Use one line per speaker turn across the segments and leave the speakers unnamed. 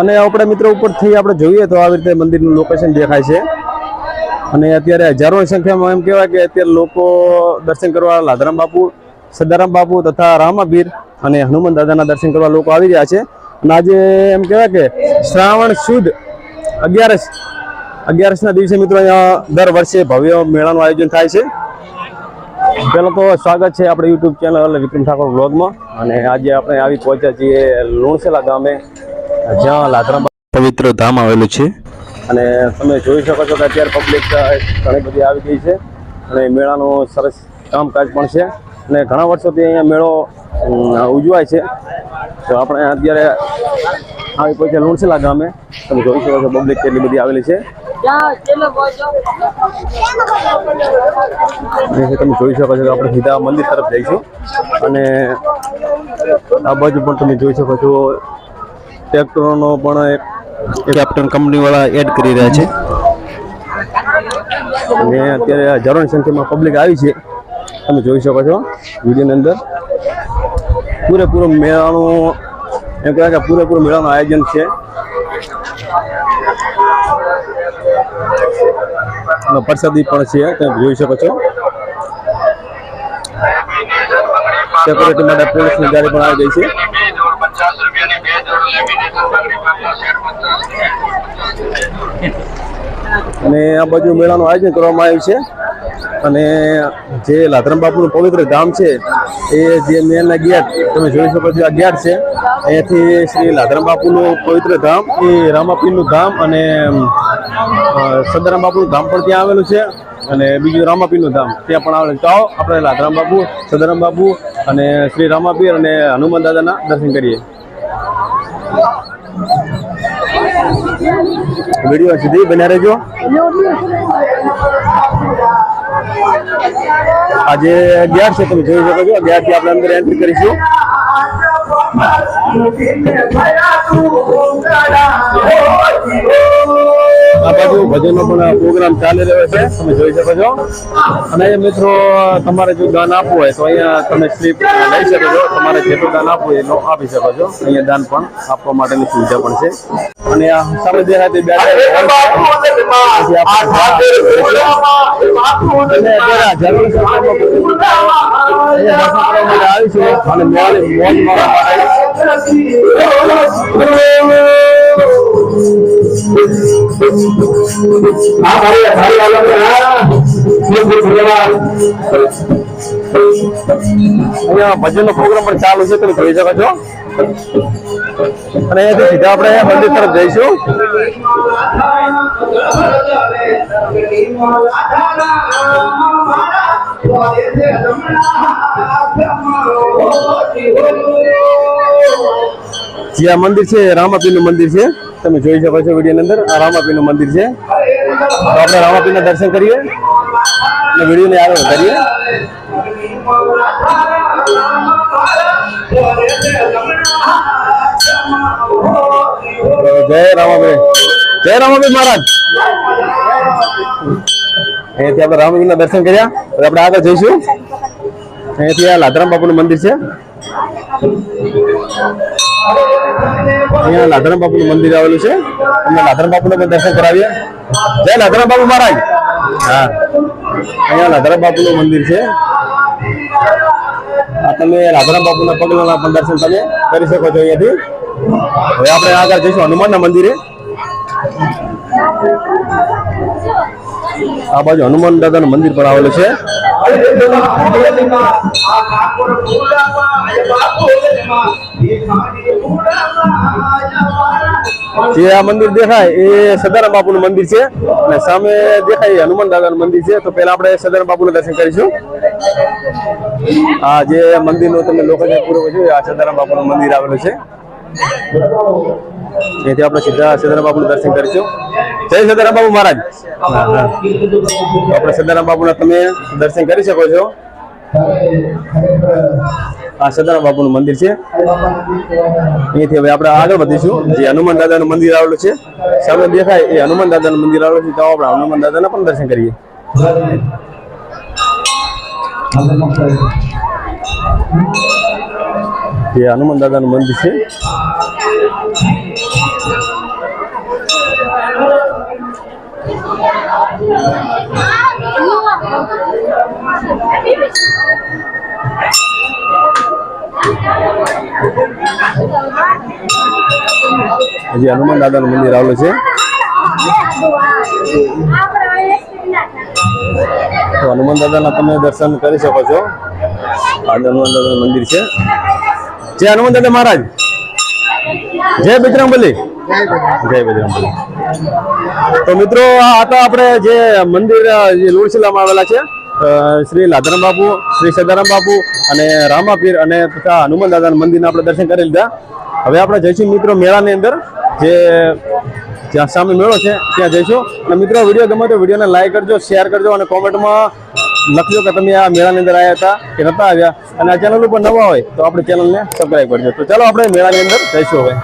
અને આપણે મિત્રો ઉપરથી આપણે જોઈએ તો આવી રીતે મંદિરનું લોકેશન દેખાય છે. અને અત્યારે હજારોની સંખ્યામાં એમ કહેવાય કે અત્યારે લોકો દર્શન કરવા લાધરામ બાપુ, સદારામ બાપુ તથા રામાબીર અને હનુમાન દાદાના દર્શન કરવા લોકો આવી રહ્યા છે. અને આજે એમ કહેવાય કે શ્રાવણ સુદ અગિયારસ, અગિયારસના દિવસે મિત્રો અહીંયા દર વર્ષે ભવ્ય મેળાનું આયોજન થાય છે. પહેલાં તો સ્વાગત છે આપણે યુટ્યુબ ચેનલ વિક્રમ ઠાકોર બ્લોગમાં અને આજે આપણે આવી પહોંચ્યા છીએ લુણસેલા ગામે, જ્યાં લાધરામ પવિત્ર ધામ આવેલું છે. અને તમે જોઈ શકો છો કે અત્યારે પબ્લિક ઘણી બધી આવી ગઈ છે. અને મેળાનું સરસ કામકાજ પણ છે. અને ઘણા વર્ષોથી અહીંયા મેળો ઉજવાય છે. તો આપણે અત્યારે આવી પહોંચ્યા લુણસેલા ગામે. તમે જોઈ શકો છો પબ્લિક કેટલી બધી આવેલી છે. તમે જોઈ શકો છો આપણે સીધા મંદિર તરફ જઈશું. અને આ બાજુ પણ તમે જોઈ શકો છો, ટ્રેક્ટરોનો પણ એક કેપ્ટન કંપનીવાળા એડ કરી રહ્યા છે. અને અત્યારે હજારોની સંખ્યામાં પબ્લિક આવી છે. તમે જોઈ શકો છો વિડીયોની અંદર. પૂરેપૂરો મેળાનું, એમ કહેવાય કે પૂરેપૂરું મેળાનું આયોજન છે. અને પ્રસાદી પણ છે, તમે જોઈ શકો છો. સેક્યુરિટી માટે પોલીસની ગાડી પણ આવી ગઈ છે. અને આ બાજુ મેળાનું આયોજન કરવામાં આવ્યું છે. અને જે લાધરામ બાપુનું પવિત્ર ધામ છે, એ જે મેનના ગેટ, તમે જોઈ શકો છો, આ ગેટ છે. અહીંયાથી શ્રી લાધરામ બાપુનું પવિત્ર ધામ એ રામાપીરનું ધામ અને સદારામ બાપુનું ધામ પણ ત્યાં આવેલું છે અને બીજું રામાપીરનું ધામ. ત્યાં પણ આવેલું. તો આપણે લાધરામ બાપુ સદારામ બાપુ અને શ્રી રામાપીર અને હનુમાન દાદાના દર્શન કરીએ. વીડિયો સુધી બન્યા રહેજો. આજે અગિયાર છે, તમે જોઈ શકો છો. અગિયારથી આપણે અંદર એન્ટ્રી કરીશું. આ બાજુ ભજનનો પણ પ્રોગ્રામ ચાલી રહ્યો છે તમે જોઈ શકો છો. અને મિત્રો તમારે જો દાન આપવું હોય તો અહીંયા તમે સ્લીપ લઈ શકો છો. તમારે જેટલું દાન આપવું હોય એટલું આપી શકો છો. અહીંયા દાન પણ આપવા માટેની સુવિધા પણ છે. અને આ સામે દેખાતી બેઠા પછી આપણે અને હજારોની સંખ્યામાં અહીંયા દર્શન આલમ મેળાની મોજ માણવા માટે પ્રોગ્રામ પણ ચાલુ છે, તમે જોઈ શકો છો. અને અહીંયાથી સીધા આપણે મંદિર તરફ જઈશું. જે આ મંદિર છે એ રામાપીરનું મંદિર છે. તમે જોઈ શકો છો વિડીયોની અંદર. આ રામાપીરનું મંદિર છે. તો આપણે રામાપીના દર્શન કરીએ અને વિડીયોને આગળ વધારીએ. જય રામાભાઈ જય રામાભાઈ મહારાજ. અહીંયાથી આપણે રામાપીરના દર્શન કર્યા. આપણે આગળ જઈશું. અહીંયાથી આ લાધરામ બાપુનું મંદિર છે. અહીંયા લાધરામ બાપુનું મંદિર આવેલું છે. અમે લાધરામ બાપુને પણ દર્શન કરાવીએ. જય લાધરામ બાપુ મહારાજ. હા. અહીંયા લાધરામ બાપુનું મંદિર છે. આ તમે લાધરામ બાપુના પગલાના પણ દર્શન તમે કરી શકો છો અહીંયાથી. હવે આપણે આગળ જઈશું હનુમાનના મંદિરે. આ બાજુ હનુમાન દાદાનું મંદિર પણ આવેલું છે. જે આ મંદિર દેખાય એ સદારામ બાપુનું મંદિર છે અને સામે દેખાય હનુમાન હનુમાન દાદાનું મંદિર છે. તો પહેલા આપણે સદારામ બાપુનું દર્શન કરીશું. આ જે મંદિરનું તમે લોકો પૂરું આ સદારામ બાપુનું મંદિર આવેલું છે. અહીંથી આપણે સીધા સદારામ બાપુનું દર્શન કરીશું જય સદારામ બાપુ મહારાજ. આપણે સદારામ બાપુના તમે દર્શન કરી શકો છો. આ સદારામ બાપુનું મંદિર છે. અહીંથી હવે આપણે આગળ વધીશું. જે હનુમાન દાદાનું મંદિર આવેલું છે. સામે દેખાય એ હનુમાન દાદાનું મંદિર આવેલું છે. તો આપણે હનુમાન દાદાના પણ દર્શન કરીએ. જે હનુમાન દાદાનું મંદિર છે. હજી, હનુમાન દાદાનું મંદિર આવેલું છે. તો હનુમાન દાદાના તમે દર્શન કરી શકો છો. આ હનુમાન દાદાનું મંદિર છે. જય હનુમાન દાદા મહારાજ. જય બજરંગબલી. જય બજરંગબલી. તો મિત્રો, આ હતા આપણે જે મંદિર, જે લુણશીલામાં આવેલા છે. શ્રી લાધરામ બાપુ, શ્રી સદારામ બાપુ અને રામાપીર અને તથા હનુમાન દાદાના મંદિરના આપણે દર્શન કરી લીધા. હવે આપણે જઈશું મિત્રો મેળાની અંદર, જે જ્યાં સામે મેળો છે, ત્યાં જઈશું. અને મિત્રો, વીડિયો ગમે તો વિડીયોને લાઈક કરજો શેર કરજો અને કોમેન્ટમાં લખજો કે તમે આ મેળાની અંદર આવ્યા હતા કે નતા આવ્યા. અને આ ચેનલ ઉપર નવા હોય તો આપણે ચેનલને સબસ્ક્રાઈબ કરજો. તો ચાલો આપણે મેળાની અંદર જઈશું હવે.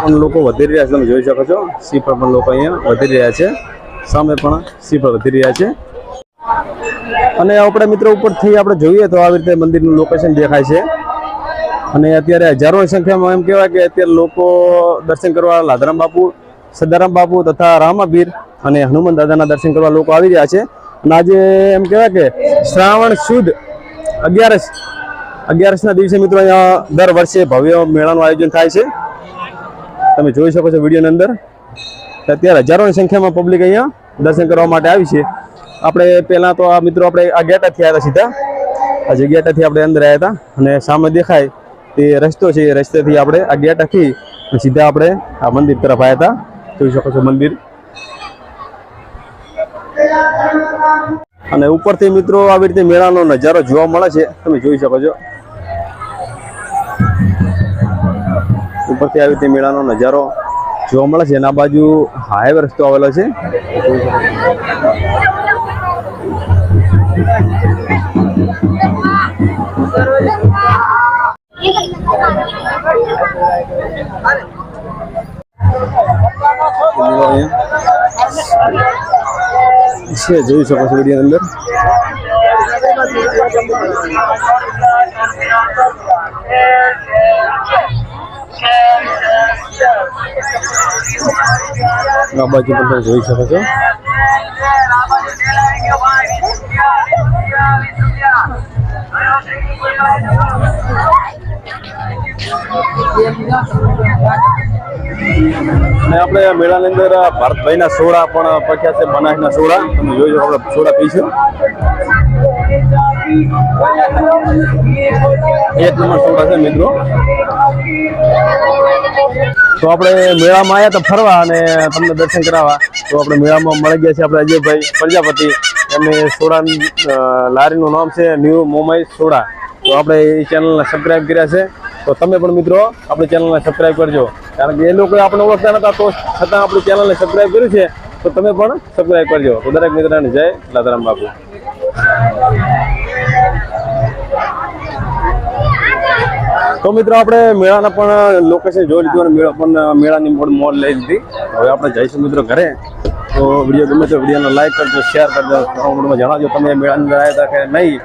પણ લોકો વધી રહ્યા છે, તમે જોઈ શકો છો. સીફળ પણ લોકો અહીંયા વધી રહ્યા છે. સામે પણ સીફળ વધી રહ્યા છે. અને આપણે મિત્રો ઉપરથી આપણે જોઈએ તો આવી રીતે મંદિરનું લોકેશન દેખાય છે. અને અત્યારે હજારોની સંખ્યામાં એમ કહેવાય કે અત્યારે લોકો દર્શન કરવા લાધરામ બાપુ, સદારામ બાપુ તથા રામાબીર અને હનુમાન દાદાના દર્શન કરવા લોકો આવી રહ્યા છે. અને આજે એમ કહેવાય કે શ્રાવણ સુદ અગિયારસ, અગિયારસના દિવસે મિત્રો અહીંયા દર વર્ષે ભવ્ય મેળાનું આયોજન થાય છે. તમે જોઈ શકો છો વિડીયોની અંદર અત્યારે હજારોની સંખ્યામાં પબ્લિક અહીંયા દર્શન કરવા માટે આવી છે. આપણે પહેલાં તો આ મિત્રો આપણે આ ગેટાથી આવ્યા સીધા. આ જે ગેટાથી આપણે અંદર આવ્યા હતા અને સામે દેખાય તે રસ્તો છે, એ રસ્તેથી આપણે આ ગેટાથી સીધા આપણે આ મંદિર તરફ આવ્યા હતા. જોઈ શકો છો મંદિર. અને ઉપરથી મિત્રો આવી રીતે મેળાનો નજારો જોવા મળે છે, તમે જોઈ શકો છો. ઉપરથી આવી રીતે મેળાનો નજારો જોવા મળે છે એના બાજુ હાઈવે રસ્તો આવેલો છે જોઈ શકો છો. વીડિયો અંદર બાજુ પણ તમે જોઈ શકો છો. અને આપણે મેળાની અંદર ભારતભાઈના સોડા પણ પ્રખ્યાત છે બનાસના સોડા. તમે જોઈ શકો સોડા પીશું. એક નંબર સોડા છે મિત્રો. તો આપણે મેળામાં આવ્યા તો ફરવા અને તમને દર્શન કરાવવા. તો આપણે મેળામાં મળી ગયા છે આપણે અજયભાઈ પ્રજાપતિ. એમને સોડા લારીનું નામ છે ન્યૂ મોમાઈ સોડા. તો આપણે એ ચેનલને સબસ્ક્રાઈબ કર્યા છે. તો તમે પણ મિત્રો આપણી ચેનલને સબસ્ક્રાઈબ કરજો. કારણ કે એ લોકો આપણે ઓળખતા નતા, તો છતાં આપણી ચેનલને સબસ્ક્રાઈબ કર્યું છે. તો તમે પણ સબસ્ક્રાઈબ કરજો. તો દરેક મિત્રોને જય લાદારામ બાપુ. તો મિત્રો આપણે મેળાના પણ લોકેશન જોઈ લીધું અને મેળા પણ મેળાની મોડ મોડ લઈ લીધી. હવે આપણે જઈશું મિત્રો ઘરે. તો વીડિયો ગમે તો વિડીયોને લાઈક કરજો શેર કરજો કોમેન્ટમાં જણાવજો તમે મેળાની અંદર આવ્યા હતા કે નહીં.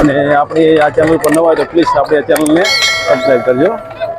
અને આપણે આ ચેનલ પર નવા હોય તો પ્લીઝ આપણે આ ચેનલને સબસ્ક્રાઈબ કરજો.